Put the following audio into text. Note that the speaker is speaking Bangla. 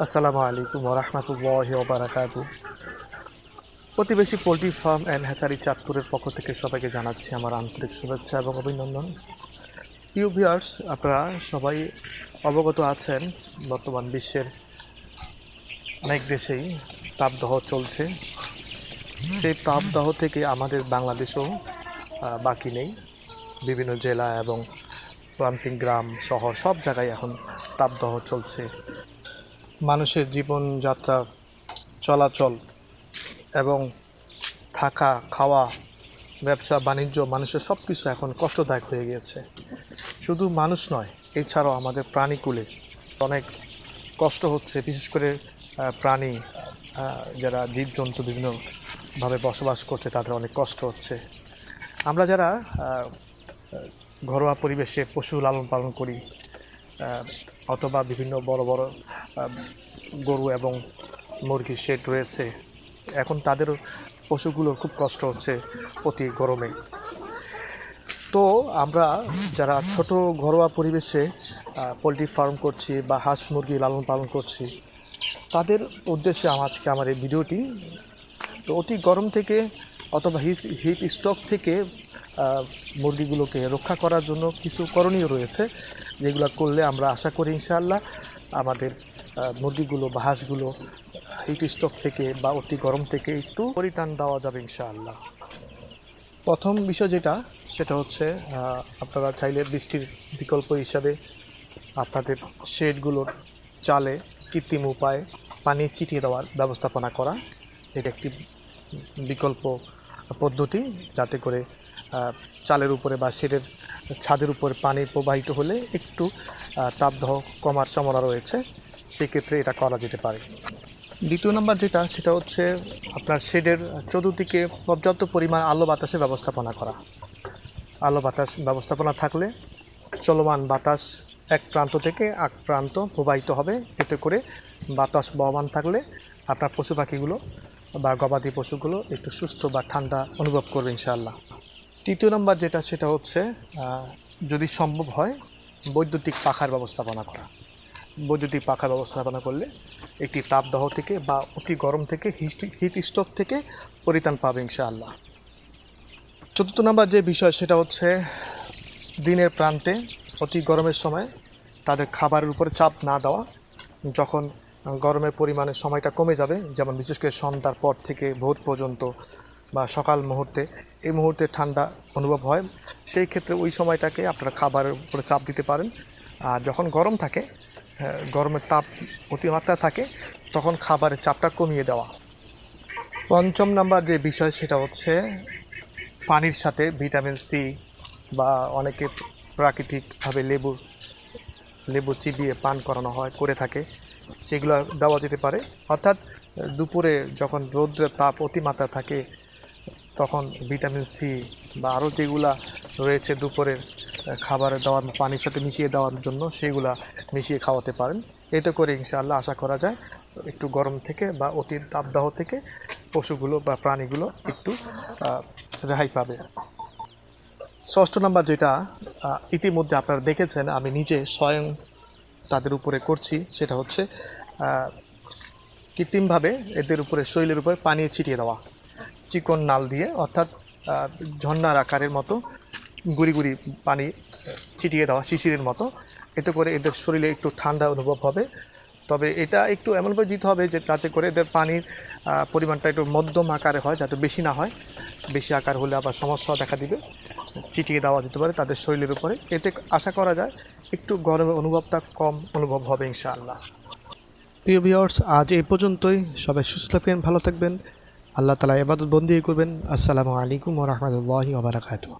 আসসালামু আলাইকুম রহমতুল্লাহ ওবরাকাতু প্রতিবেশী পোলট্রি ফার্ম অ্যান্ড হ্যাচারি চাঁদপুরের পক্ষ থেকে সবাইকে জানাচ্ছি আমার আন্তরিক শুভেচ্ছা এবং অভিনন্দন। প্রিয় ভিউয়ার্স, আপনারা সবাই অবগত আছেন, বর্তমান বিশ্বের অনেক দেশেই তাপদাহ চলছে। সেই তাপদাহ থেকে আমাদের বাংলাদেশও বাকি নেই। বিভিন্ন জেলা এবং প্রান্তিক গ্রাম, শহর সব জায়গায় এখন তাপদাহ চলছে। মানুষের জীবনযাত্রা চলাচল এবং থাকা, খাওয়া, ব্যবসা, বাণিজ্য, মানুষের সব কিছু এখন কষ্টদায়ক হয়ে গিয়েছে। শুধু মানুষ নয়, এছাড়াও আমাদের প্রাণীকুলে অনেক কষ্ট হচ্ছে, বিশেষ করে প্রাণী যারা জীবজন্তু বিভিন্নভাবে বসবাস করছে, তাদের অনেক কষ্ট হচ্ছে। আমরা যারা ঘরোয়া পরিবেশে পশু লালন পালন করি অথবা বিভিন্ন বড় বড় গরু এবং মুরগির শেড রয়েছে। এখন তাদের পশুগুলোর খুব কষ্ট হচ্ছে অতি গরমে। তো আমরা যারা ছোট ঘরোয়া পরিবেশে পোলট্রি ফার্ম করছি বা হাঁস মুরগি লালন পালন করছি, তাদের উদ্দেশ্যে আজকে আমার এই ভিডিওটি। তো অতি গরম থেকে অথবা হিট হিট স্ট্রোক থেকে মুরগিগুলোকে রক্ষা করার জন্য কিছু করণীয় রয়েছে, যেগুলো করলে আমরা আশা করি ইনশাআল্লাহ আমাদের মুরগিগুলো বা হাঁসগুলো হিট স্ট্রোক থেকে বা অতি গরম থেকে একটু পরিত্রাণ দেওয়া যাবে ইনশাআল্লাহ। প্রথম বিষয় যেটা, সেটা হচ্ছে আপনারা চাইলে বৃষ্টির বিকল্প হিসাবে আপনাদের শেডগুলোর চালে কৃত্রিম উপায়ে পানি ছিটিয়ে দেওয়ার ব্যবস্থাপনা করা, এটা একটি বিকল্প পদ্ধতি যাতে করে চালের উপরে বা শেডের ছাদের উপরে পানি প্রবাহিত হলে একটু তাপদাহ কমার সম্ভাবনা রয়েছে। সেক্ষেত্রে এটা করা যেতে পারে। দ্বিতীয় নম্বর যেটা, সেটা হচ্ছে আপনার শেডের চতুর্দিকে পর্যাপ্ত পরিমাণ আলো বাতাসের ব্যবস্থাপনা করা। আলো বাতাস ব্যবস্থাপনা থাকলে চলমান বাতাস এক প্রান্ত থেকে এক প্রান্ত প্রবাহিত হবে। এতে করে বাতাস বহমান থাকলে আপনার পশু পাখিগুলো বা গবাদি পশুগুলো একটু সুস্থ বা ঠান্ডা অনুভব করবে ইনশাআল্লাহ। তৃতীয় নম্বর যেটা, সেটা হচ্ছে যদি সম্ভব হয়, বৈদ্যুতিক পাখার ব্যবস্থাপনা করা। বৈদ্যুতিক পাখার ব্যবস্থাপনা করলে একটি তাপদাহ থেকে বা অতি গরম থেকে হিট স্ট্রোক থেকে পরিত্রাণ পাবে ইনশাআল্লাহ। চতুর্থ নম্বর যে বিষয়, সেটা হচ্ছে, দিনের প্রান্তে অতি গরমের সময় তাদের খাবারের উপরে চাপ না দেওয়া। যখন গরমের পরিমাণের সময়টা কমে যাবে, যেমন বিশেষ করে সন্ধ্যার পর থেকে ভোর পর্যন্ত বা সকাল মুহূর্তে এই মুহূর্তে ঠান্ডা অনুভব হয়। সেই ক্ষেত্রে ওই সময়টাকে আপনারা খাবারের উপরে চাপ দিতে পারেন। আর যখন গরম থাকে হ্যাঁ, গরমের তাপ অতিমাত্রা থাকে তখন খাবারের চাপটা কমিয়ে দেওয়া। পঞ্চম নাম্বার যে বিষয় সেটা হচ্ছে পানির সাথে ভিটামিন সি বা অনেকে প্রাকৃতিকভাবে লেবু লেবু চিবিয়ে পান করানো হয় করে থাকে। সেগুলো দেওয়া যেতে পারে। অর্থাৎ দুপুরে যখন রৌদ্রের তাপ অতিমাত্রা থাকে তখন ভিটামিন সি বা আরও যেগুলা রয়েছে দুপুরের খাবারে দেওয়ার, পানির সাথে মিশিয়ে দেওয়ার জন্য সেগুলা মিশিয়ে খাওয়াতে পারেন। এতে করে ইনশাআল্লাহ আশা করা যায় একটু গরম থেকে বা অতি তাপদাহ থেকে পশুগুলো বা প্রাণীগুলো একটু রেহাই পাবে। ষষ্ঠ নাম্বার যেটা ইতিমধ্যে আপনারা দেখেছেন, আমি নিজে স্বয়ং তাদের উপরে করছি, সেটা হচ্ছে কৃত্রিমভাবে এদের উপরে, শরীরের উপরে পানি ছিটিয়ে দেওয়া। চিকন নাল দিয়ে অর্থাৎ আহ, ঝর্ণার আকারের মতো গুড়ি গুড়ি পানি ছিটিয়ে দেওয়া শিশিরের মতো। এতে করে এদের শরীরে একটু ঠান্ডা অনুভব হবে। তবে এটা একটু এমনভাবে দিতে হবে যে তাতে করে এদের পানির পরিমাণটা একটু মধ্যম আকারে হয় যাতে বেশি না হয়। বেশি আকার হলে আবার সমস্যা দেখা দিবে। চিটিয়ে দেওয়া যেতে পারে তাদের শরীরের উপরে। এতে আশা করা যায় একটু গরমের অনুভবটা কম অনুভব হবে ইনশাআল্লাহ। প্রিয় ভিউয়ার্স আজ এই পর্যন্তই। সবাই সুস্থ থাকবেন ভালো থাকবেন। আল্লাহ তালা এবাদত বন্দি করবেন। আসসালামু আলাইকুম রহমতুল্লাহি ওবরাকাতু